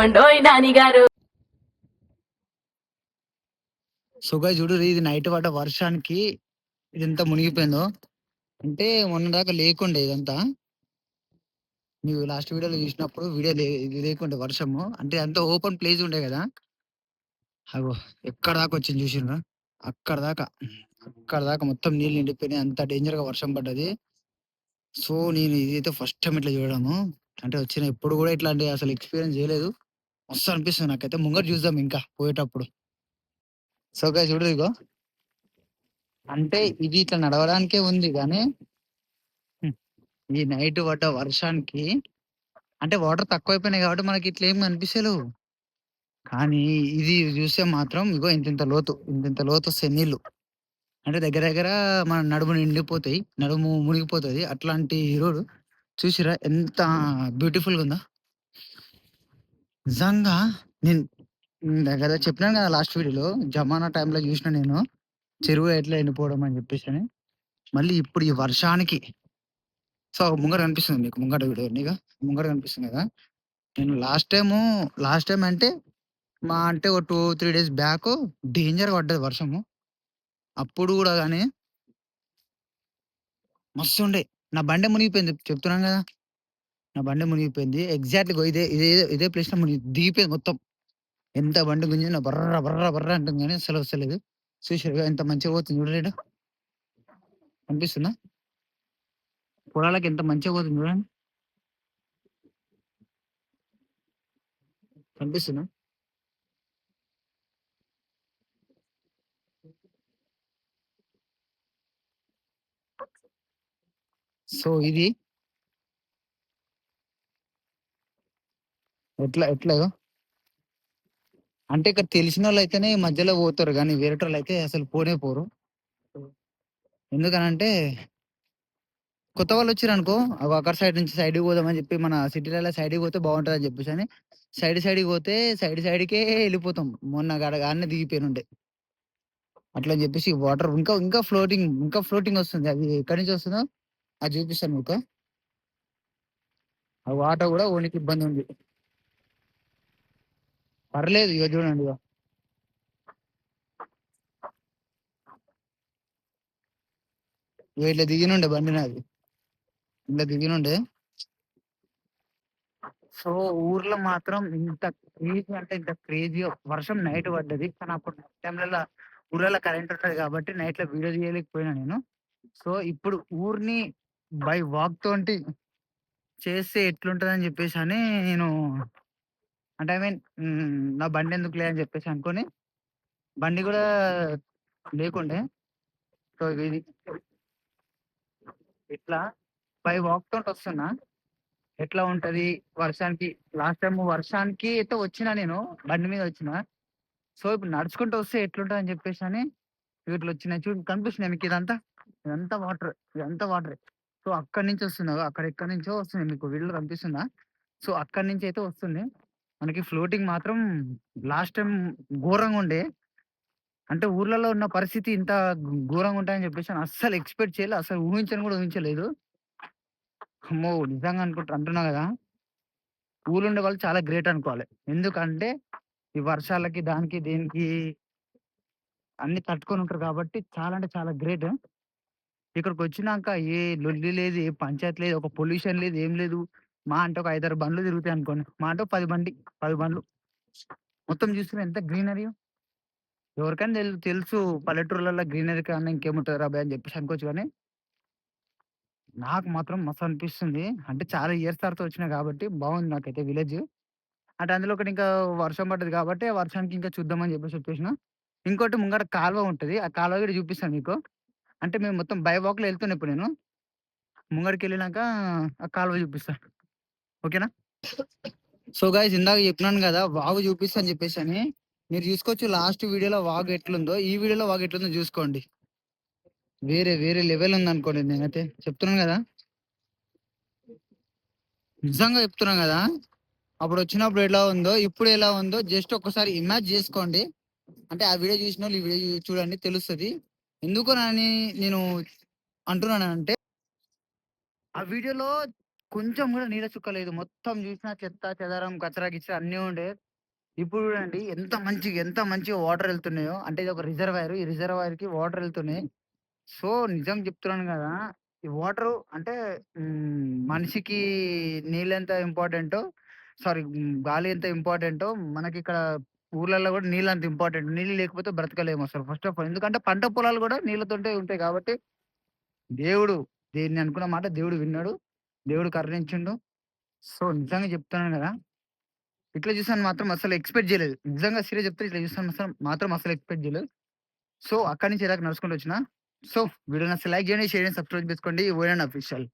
చేద్దామండోయ్ నాని గారు సుగా చూడు ఇది నైట్ పడ్డ వర్షానికి ఇది ఎంత మునిగిపోయిందో. అంటే మొన్న దాకా లేకుండే ఇదంతా. నీవు లాస్ట్ వీడియోలో చూసినప్పుడు వీడియో ఇది లేకుండే వర్షము. అంటే అంత ఓపెన్ ప్లేస్ ఉండే కదా. అగో ఎక్కడ దాకా వచ్చింది చూసిండ్రా అక్కడ దాకా అక్కడ దాకా మొత్తం నీళ్ళు నిండిపోయినాయి. అంత డేంజర్గా వర్షం పడ్డది. సో నేను ఇదైతే ఫస్ట్ టైం ఇట్లా చూడడము. అంటే వచ్చిన ఎప్పుడు కూడా ఇట్లాంటి అసలు ఎక్స్పీరియన్స్ చేయలేదు. మస్తు అనిపిస్తుంది నాకైతే. ముంగట చూద్దాం ఇంకా పోయేటప్పుడు. సో గా చూడు ఇగో. అంటే ఇది ఇట్లా నడవడానికే ఉంది కానీ ఈ నైట్ పడ్డ వర్షానికి అంటే వాటర్ తక్కువైపోయినాయి కాబట్టి మనకి ఇట్లా ఏమి అనిపిస్తలేవు కానీ ఇది చూస్తే మాత్రం ఇగో ఇంత ఇంత లోతు ఇంత ఇంత లోతు వస్తాయి నీళ్ళు. అంటే దగ్గర దగ్గర మన నడుము నిండిపోతాయి నడుము మునిగిపోతుంది. అట్లాంటి రోడ్ చూసిరా? ఎంత బ్యూటిఫుల్గా ఉందా? నిజంగా నేను ఉమ్, దగ్గర చెప్పినాను కదా లాస్ట్ వీడియోలో జమానా టైంలో చూసిన నేను చెరువు ఎట్లా ఎండిపోవడం అని చెప్పేసి అని. మళ్ళీ ఇప్పుడు ఈ వర్షానికి సో ముంగట కనిపిస్తుంది మీకు ముంగట వీడియో నీగా ముంగట కనిపిస్తుంది కదా. నేను లాస్ట్ టైము లాస్ట్ టైం అంటే మా అంటే ఒక two three days back danger పడ్డది వర్షము. అప్పుడు కూడా కానీ మస్తు ఉండే. నా బండి మునిగిపోయింది చెప్తున్నాను కదా. నా బండి మునిగిపోయింది. ఎగ్జాక్ట్గా ఇదే ఇదే ఇదే ప్లేస్లో మునిగి దిగిపోయింది మొత్తం. ఎంత బండి గుంజినా బర్ర బర్ర బర్ర అంటుంది కానీ అసలు వస్తలేదు. చూసారు ఎంత మంచిగా పోతుంది చూడలేడు అనిపిస్తుందా? పొలాలకి ఎంత మంచిగా పోతుంది చూడండి. కనిపిస్తుందా సో ఇది ఎట్లా ఎట్లా అంటే ఇక్కడ తెలిసిన వాళ్ళు అయితేనే ఈ మధ్యలో పోతారు కానీ వేరే వాళ్ళు అయితే అసలు పోనే పోరు. ఎందుకనంటే కొత్త వాళ్ళు వచ్చారు అనుకో అక్కడ సైడ్ నుంచి సైడ్కి పోదామని చెప్పి మన సిటీలలో సైడ్కి పోతే బాగుంటుంది అని చెప్పేసి అని సైడ్ సైడ్కి పోతే సైడ్ సైడ్కే వెళ్ళిపోతాం. మొన్న గడ గానే దిగిపోయినుండే. అట్లా అని చెప్పేసి వాటర్ ఇంకా ఇంకా ఫ్లోటింగ్ ఇంకా ఫ్లోటింగ్ వస్తుంది. అది ఎక్కడి నుంచి వస్తుందో అది చూపిస్తాను మీకు. ఆ వాటర్ కూడా ఓనికి ఇబ్బంది ఉంది. పర్లేదు ఇక చూడండి ఇక ఇట్లా దిగినుండే బండి నాది. ఇట్లా దిగినుండే. సో ఊర్లో మాత్రం ఇంత క్రేజీ అంటే ఇంత క్రేజీ వర్షం నైట్ పడ్డది. కానీ అప్పుడు టైంలలో ఊర్లలో కరెంట్ ఉంటుంది కాబట్టి నైట్లో వీడియో తీయలేకపోయినా నేను. సో ఇప్పుడు ఊరిని బై వాక్ తోటి చేస్తే ఎట్లుంటదని చెప్పేసి అని నేను అంటే ఐ మీన్ నా బండి ఎందుకు లే అని చెప్పేసి అనుకొని బండి కూడా లేకుండే. సో ఇది ఇట్లా బై వాక్ తోటి వస్తున్నా. ఎట్లా ఉంటది? వర్షానికి లాస్ట్ టైం వర్షానికి అయితే వచ్చిన నేను బండి మీద వచ్చిన. సో ఇప్పుడు నడుచుకుంటూ వస్తే ఎట్లుంటుంది అని చెప్పేసి అని ఇట్లా వచ్చినాయి చూడు కనిపిస్తున్నాయి మీకు ఇదంతా? ఇదంతా వాటర్ ఇదంతా వాటర్. సో అక్కడి నుంచి వస్తున్నా. అక్కడ ఎక్కడి నుంచో వస్తుంది. మీకు వీళ్ళు కనిపిస్తుందా? సో అక్కడి నుంచి అయితే వస్తుంది. మనకి ఫ్లోటింగ్ మాత్రం లాస్ట్ టైం ఘోరంగా ఉండే. అంటే ఊర్లలో ఉన్న పరిస్థితి ఇంత ఘోరంగా ఉంటాయని చెప్పేసి అస్సలు ఎక్స్పెక్ట్ చేయలేదు అసలు ఊహించని కూడా ఊహించలేదు. అమ్మో! నిజంగా అనుకుంటా అంటున్నా కదా! ఊళ్ళో ఉండే వాళ్ళు చాలా గ్రేట్ అనుకోవాలి. ఎందుకంటే ఈ వర్షాలకి దానికి దేనికి అన్ని తట్టుకొని ఉంటారు కాబట్టి చాలా అంటే చాలా గ్రేట్. ఇక్కడికి వచ్చినాక ఏ లొల్లి లేదు ఏ పంచాయతీ లేదు ఒక పొల్యూషన్ లేదు ఏం లేదు. మా అంటే ఒక ఐదారు బండ్లు తిరుగుతాయి అనుకోండి. మా అంటే ఒక పది బండి పది బండ్లు. మొత్తం చూస్తున్నా ఎంత గ్రీనరీ? ఎవరికైనా తెలు తెలుసు పల్లెటూర్లలో గ్రీనరీ కన్నా ఇంకేముంటుంది రాబాయ్ అని చెప్పేసి అనుకోవచ్చు కానీ నాకు మాత్రం మస్తు అనిపిస్తుంది. అంటే చాలా ఇయర్స్ తర్వాత వచ్చినాయి కాబట్టి బాగుంది నాకైతే విలేజ్ అంటే అందులో ఒకటి ఇంకా వర్షం పడ్డది కాబట్టి ఆ వర్షానికి ఇంకా చూద్దామని చెప్పేసి వచ్చేసిన. ఇంకోటి ముంగట కాలువ ఉంటుంది. ఆ కాలువ కూడా చూపిస్తాను మీకు. అంటే మేము మొత్తం బై వాక్లో వెళ్తున్నాం ఇప్పుడు నేను ముంగడికి వెళ్ళినాక ఆ కాలువ చూపిస్తాను ఓకేనా? సో గాయస్ ఇందాక చెప్పినాను కదా వాగు చూపిస్తా అని చెప్పేసి అని. మీరు చూసుకోవచ్చు లాస్ట్ వీడియోలో వాగు ఎట్లుందో ఈ వీడియోలో వాగు ఎట్లుందో చూసుకోండి. వేరే వేరే లెవెల్ ఉంది అనుకోండి నేనైతే. చెప్తున్నాను కదా? నిజంగా చెప్తున్నాను కదా? అప్పుడు వచ్చినప్పుడు ఎలా ఉందో ఇప్పుడు ఎలా ఉందో జస్ట్ ఒక్కసారి ఇమాజ్ చేసుకోండి. అంటే ఆ వీడియో చూసిన వాళ్ళు ఈ వీడియో చూడండి తెలుస్తుంది. ఎందుకు అని నేను అంటున్నాను అంటే ఆ వీడియోలో కొంచెం కూడా నీడ చుక్కలేదు మొత్తం చూసినా చెత్త, చెదారం, కచరా, గిచ్చరా అన్నీ ఉండే. ఇప్పుడు చూడండి ఎంత మంచిగా, ఎంత మంచి వాటర్ వెళ్తున్నాయో అంటే ఇది ఒక రిజర్వాయర్. ఈ రిజర్వాయర్‌కి వాటర్ వెళ్తున్నాయి సో, నిజం చెప్తున్నాను కదా ఈ వాటర్ అంటే మనిషికి మనిషికి ఎంత ఇంపార్టెంటో సారీ గాలి ఎంత ఇంపార్టెంటో మనకి ఇక్కడ ఊర్లలో కూడా నీళ్ళు అంత ఇంపార్టెంట్. నీళ్ళు లేకపోతే బ్రతకలేము అసలు ఫస్ట్ ఆఫ్ ఆల్. ఎందుకంటే పంట పొలాలు కూడా నీళ్ళతోటే ఉంటాయి కాబట్టి దేవుడు దేన్ని అనుకున్న మాట దేవుడు విన్నాడు. దేవుడు కరుణించిండు. సో, నిజంగా చెప్తున్నాను కదా ఇట్లా చూసాను మాత్రం అసలు ఎక్స్‌పెక్ట్ చేయలేదు నిజంగా సీరియస్ చెప్తే ఇట్లా చూస్తాను మాత్రం మాత్రం అసలు ఎక్స్‌పెక్ట్ చేయలేదు సో, అక్కడి నుంచి ఇలాగ నడుచుకుంటూ వచ్చిన. సో, వీడియో నచ్చితే లైక్ చేయండి షేర్ చేయండి, సబ్స్క్రైబ్ చేసుకోండి. ON official.